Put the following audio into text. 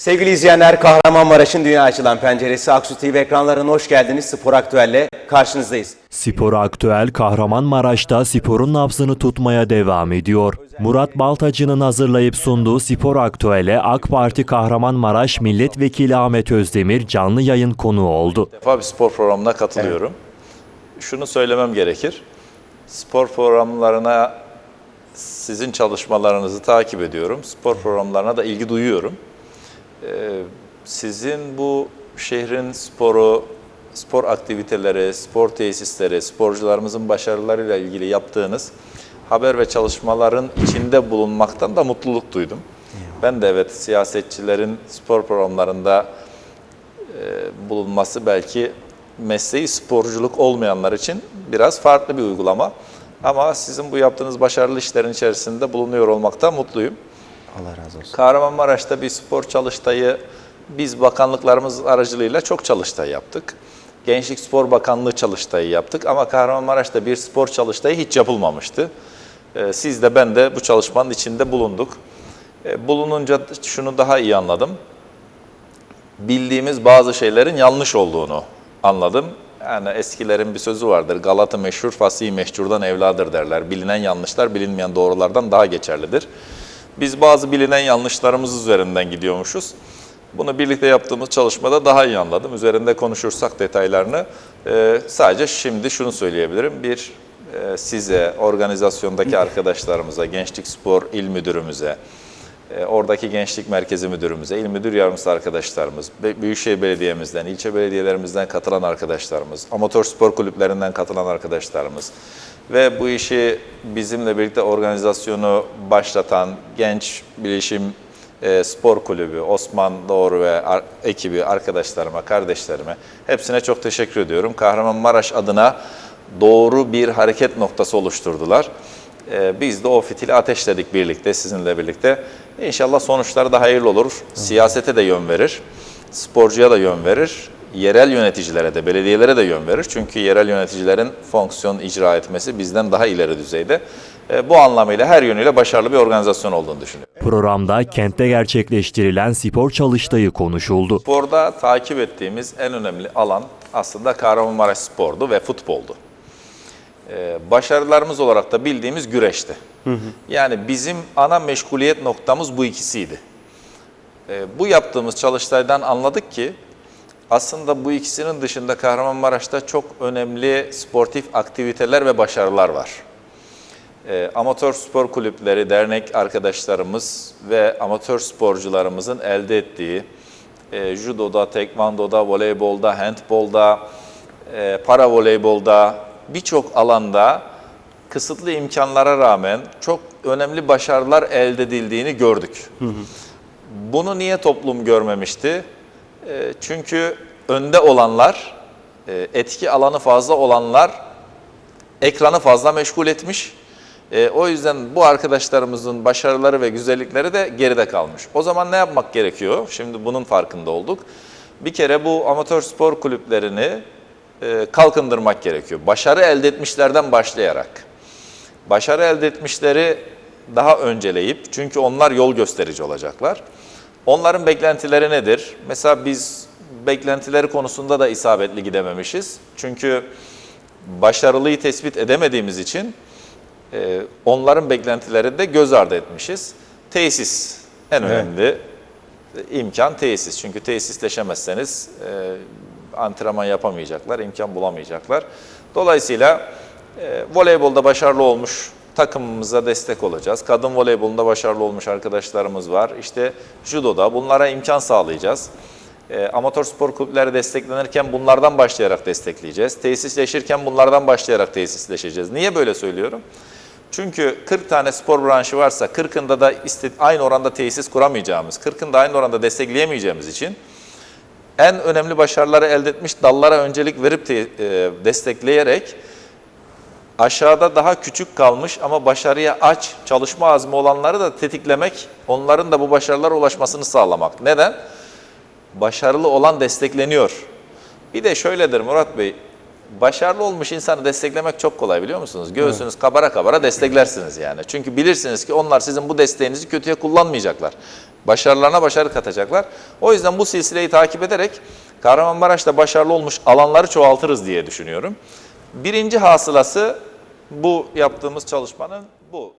Sevgili izleyenler, Kahramanmaraş'ın dünya açılan penceresi Aksu TV ekranlarına hoş geldiniz. Spor Aktüel'le karşınızdayız. Spor Aktüel Kahramanmaraş'ta sporun nabzını tutmaya devam ediyor. Murat Baltacı'nın hazırlayıp sunduğu Spor Aktüel'e AK Parti Kahramanmaraş Milletvekili Ahmet Özdemir canlı yayın konuğu oldu. defa bir spor programına katılıyorum. Şunu söylemem gerekir. Spor programlarına sizin çalışmalarınızı takip ediyorum. Spor programlarına da ilgi duyuyorum. Ee, sizin bu şehrin sporu, spor aktiviteleri, spor tesisleri, sporcularımızın başarılarıyla ilgili yaptığınız haber ve çalışmaların içinde bulunmaktan da mutluluk duydum. Ben de evet siyasetçilerin spor programlarında bulunması belki mesleği sporculuk olmayanlar için biraz farklı bir uygulama. Ama sizin bu yaptığınız başarılı işlerin içerisinde bulunuyor olmaktan mutluyum. Allah razı olsun. Kahramanmaraş'ta bir spor çalıştayı biz bakanlıklarımız aracılığıyla çok çalıştay yaptık. Gençlik Spor Bakanlığı çalıştayı yaptık ama Kahramanmaraş'ta bir spor çalıştayı hiç yapılmamıştı. Ee, Siz de ben de bu çalışmanın içinde bulunduk. Ee, Bulununca şunu daha iyi anladım bildiğimiz bazı şeylerin yanlış olduğunu anladım. Yani eskilerin bir sözü vardır. Galata meşhur, fasih meşhurdan evladır derler. Bilinen yanlışlar bilinmeyen doğrulardan daha geçerlidir. Biz bazı bilinen yanlışlarımız üzerinden gidiyormuşuz. Bunu birlikte yaptığımız çalışmada daha iyi anladım. Üzerinde konuşursak detaylarını e, sadece şimdi şunu söyleyebilirim. Bir, e, size, organizasyondaki arkadaşlarımıza, Gençlik Spor İl Müdürümüze, oradaki gençlik merkezi müdürümüze, il müdür yardımcısı arkadaşlarımız, Büyükşehir Belediye'mizden, ilçe belediyelerimizden katılan arkadaşlarımız, amatör spor kulüplerinden katılan arkadaşlarımız ve bu işi bizimle birlikte organizasyonu başlatan genç bilişim e, spor kulübü, Osman Doğru ve ar- ekibi, arkadaşlarıma, kardeşlerime hepsine çok teşekkür ediyorum. Kahramanmaraş adına doğru bir hareket noktası oluşturdular. Ee, Biz de o fitili ateşledik birlikte, sizinle birlikte. İnşallah sonuçları da hayırlı olur. Siyasete de yön verir, sporcuya da yön verir, yerel yöneticilere de, belediyelere de yön verir. Çünkü yerel yöneticilerin fonksiyon icra etmesi bizden daha ileri düzeyde. Ee, Bu anlamıyla her yönüyle başarılı bir organizasyon olduğunu düşünüyorum. Programda kentte gerçekleştirilen spor çalıştayı konuşuldu. Sporda takip ettiğimiz en önemli alan aslında Kahramanmaraş spordu ve futboldu. Ee, başarılarımız olarak da bildiğimiz güreşti. Yani bizim ana meşguliyet noktamız bu ikisiydi. Ee, bu yaptığımız çalıştaydan anladık ki aslında bu ikisinin dışında Kahramanmaraş'ta çok önemli sportif aktiviteler ve başarılar var. E, amatör spor kulüpleri, dernek arkadaşlarımız ve amatör sporcularımızın elde ettiği e, judoda, tekvandoda, voleybolda, handbolda, e, para voleybolda birçok alanda kısıtlı imkanlara rağmen çok önemli başarılar elde edildiğini gördük. Bunu niye toplum görmemişti? E, çünkü önde olanlar, e, etki alanı fazla olanlar ekranı fazla meşgul etmiş. E, o yüzden bu arkadaşlarımızın başarıları ve güzellikleri de geride kalmış. O zaman ne yapmak gerekiyor? Şimdi bunun farkında olduk. Bir kere bu amatör spor kulüplerini e, kalkındırmak gerekiyor. Başarı elde etmişlerden başlayarak. Başarı elde etmişleri daha önceleyip, çünkü onlar yol gösterici olacaklar. Onların beklentileri nedir? Mesela biz beklentileri konusunda da isabetli gidememişiz. Çünkü başarılıyı tespit edemediğimiz için e, onların beklentilerini de göz ardı etmişiz. Tesis en önemli imkan tesis. Çünkü tesisleşemezseniz e, antrenman yapamayacaklar, imkan bulamayacaklar. Dolayısıyla e, voleybolda başarılı olmuş takımımıza destek olacağız. Kadın voleybolunda başarılı olmuş arkadaşlarımız var. İşte judoda bunlara imkan sağlayacağız. E, amatör spor kulüpleri desteklenirken bunlardan başlayarak destekleyeceğiz. Tesisleşirken bunlardan başlayarak tesisleşeceğiz. Niye böyle söylüyorum? Çünkü 40 tane spor branşı varsa 40'ında da aynı oranda tesis kuramayacağımız, 40'ında aynı oranda destekleyemeyeceğimiz için en önemli başarıları elde etmiş dallara öncelik verip te- e, destekleyerek aşağıda daha küçük kalmış ama başarıya aç, çalışma azmi olanları da tetiklemek, onların da bu başarılara ulaşmasını sağlamak. Neden? Başarılı olan destekleniyor. Bir de şöyledir Murat Bey, başarılı olmuş insanı desteklemek çok kolay biliyor musunuz? Göğsünüz kabara kabara desteklersiniz yani. Çünkü bilirsiniz ki onlar sizin bu desteğinizi kötüye kullanmayacaklar. Başarılarına başarı katacaklar. O yüzden bu silsileyi takip ederek Kahramanmaraş'ta başarılı olmuş alanları çoğaltırız diye düşünüyorum. Birinci hasılası bu yaptığımız çalışmanın bu.